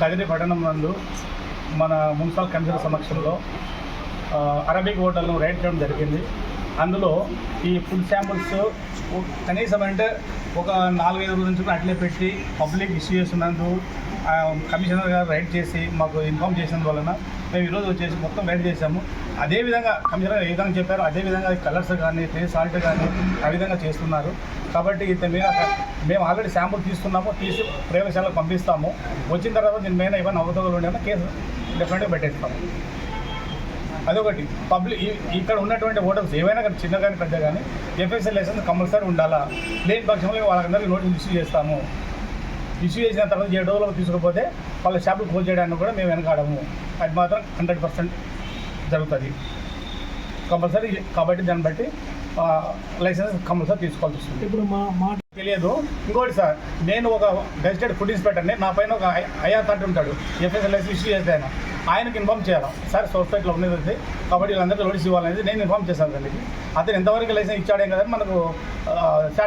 కదిరి పట్టణం నందు మన మున్సిపల్ కమిషనర్ సమక్షంలో అరబిక్ హోటల్ను రైడ్ చేయడం జరిగింది. అందులో ఈ ఫుడ్ శాంపుల్స్ కనీసం అంటే ఒక నాలుగైదు రోజుల నుంచి అట్లే పెట్టి పబ్లిక్ ఇష్యూ చేస్తున్నందు కమిషనర్ గారు రైడ్ చేసి మాకు ఇన్ఫామ్ చేసిన వలన మేము ఈరోజు వచ్చేసి మొత్తం రైడ్ చేసాము అదేవిధంగా కమిషనర్ ఏ విధంగా చెప్పారో అదేవిధంగా కలర్స్ కానీ ఫేస్ సాల్ట్ కానీ ఆ విధంగా చేస్తున్నారు. కాబట్టి ఇంత మీద మేము ఆల్రెడీ శాంపుల్ తీసుకున్నాము తీసి ప్రయోగశాలకు పంపిస్తాము. వచ్చిన తర్వాత దీని మీద ఏమైనా అవతలు ఉండేమో కేసు డెఫినెట్గా పెట్టేస్తాము. అదొకటి. పబ్లిక్ ఇక్కడ ఉన్నటువంటి హోటల్స్ ఏవైనా కానీ చిన్న కానీ పెద్ద కానీ ఎఫ్ఎస్ఎల్ లైసెన్స్ కంపల్సరీ ఉండాలా? లేని పక్షంలో వాళ్ళందరికీ నోటీస్ ఇష్యూ చేస్తాము. ఇష్యూ చేసిన తర్వాత ఏడు రోజులకు తీసుకుపోతే వాళ్ళ షాపులు క్లోజ్ చేయడానికి కూడా మేము వెనకాడము. అది మాత్రం హండ్రెడ్ పర్సెంట్ జరుగుతుంది. కంపల్సరీ కాబట్టి దాన్ని బట్టి లైసెన్స్ కంపల్సరీ తీసుకోవాల్సి వస్తుంది. ఇప్పుడు మా మా తెలియదు. ఇంకోటి సార్ నేను ఒక గెస్టెడ్ ఫుడ్ ఇన్స్పెక్టర్ని నా పైన ఒక ఐఆర్ థర్టీ ఉంటాడు. ఎఫ్ఎస్ఎల్ఎస్ ఇష్యూ చేస్తే ఆయన. ఆయనకి ఇన్ఫామ్ చేయాలి? సార్ సొసైటీలో ఉన్నది కాబట్టి వీళ్ళందరికీ నోటీస్ ఇవ్వాలనేది నేను ఇన్ఫామ్ చేశాను దానికి అతను ఎంతవరకు లైసెన్స్ ఇచ్చాడే కదా మనకు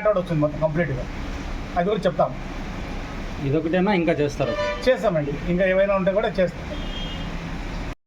అవుట్ వచ్చింది మొత్తం కంప్లీట్గా అది కూడా చెప్తాం ఇదొకటేనా? ఇంకా చేస్తారు? చేస్తామండి. ఇంకా ఏమైనా ఉంటే కూడా చేస్తాం.